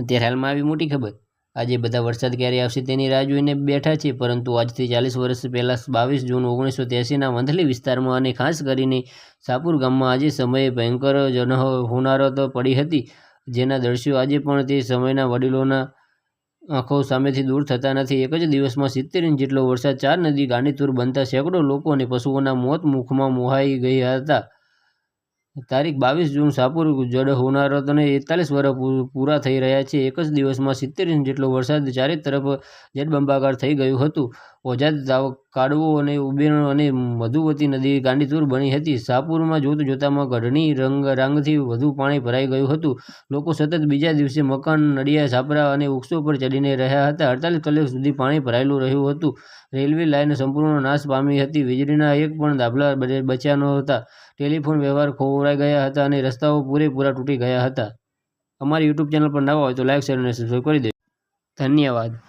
અત્યારે હાલમાં આવી મોટી ખબર. આજે બધા વરસાદ ક્યારે આવશે તેની રાહ જોઈને બેઠા છે પરંતુ આજથી ચાલીસ વર્ષ પહેલાં બાવીસ જૂન ઓગણીસો ત્યાસીના વંથલી વિસ્તારમાં અને ખાસ કરીને સાપુર ગામમાં આજે સમયે ભયંકર જન હોનારત પડી હતી, જેના દ્રશ્યો આજે પણ તે સમયના વડીલોના આંખો સામેથી દૂર થતા નથી. એક જ દિવસમાં સિત્તેર ઇંચ જેટલો વરસાદ ચાર નદી ગાંડીતુર બનતા સેંકડો લોકો અને પશુઓના મોત મુખમાં મોહાઈ ગયા હતા. તારીખ બાવીસ જૂન સાપુર જળ હોનારતને એકતાલીસ વર્ષ પૂરા થઈ રહ્યા છે. એક જ દિવસમાં સિત્તેર ઇંચ જેટલો વરસાદ ચારે તરફ જળબંબાકાર થઈ ગયું હતું. ઓજાદ દાવ કાડવો અને ઉબેણ અને મધુવતી નદી ગાંડીતુર બની હતી. શાહપુરમાં જોત જોતામાં ગઢની રંગ રાંગથી વધુ પાણી ભરાઈ ગયું હતું. લોકો સતત બીજા દિવસે મકાન નડિયા છાપરા અને વૃક્ષો પર ચડીને રહ્યા હતા. અડતાલીસ કલાક સુધી પાણી ભરાયેલું રહ્યું હતું. રેલવે લાઇન સંપૂર્ણ નાશ પામી હતી. વીજળીના એક પણ બચે- બચ્યા નહોતા. ટેલિફોન વ્યવહાર ખોવાઈ ગયા હતા અને રસ્તાઓ પૂરેપૂરા તૂટી ગયા હતા. અમારી યુટ્યુબ ચેનલ પર નવા હોય તો લાઇક શેર અને સબસ્ક્રાઈબ કરી દેજો. ધન્યવાદ.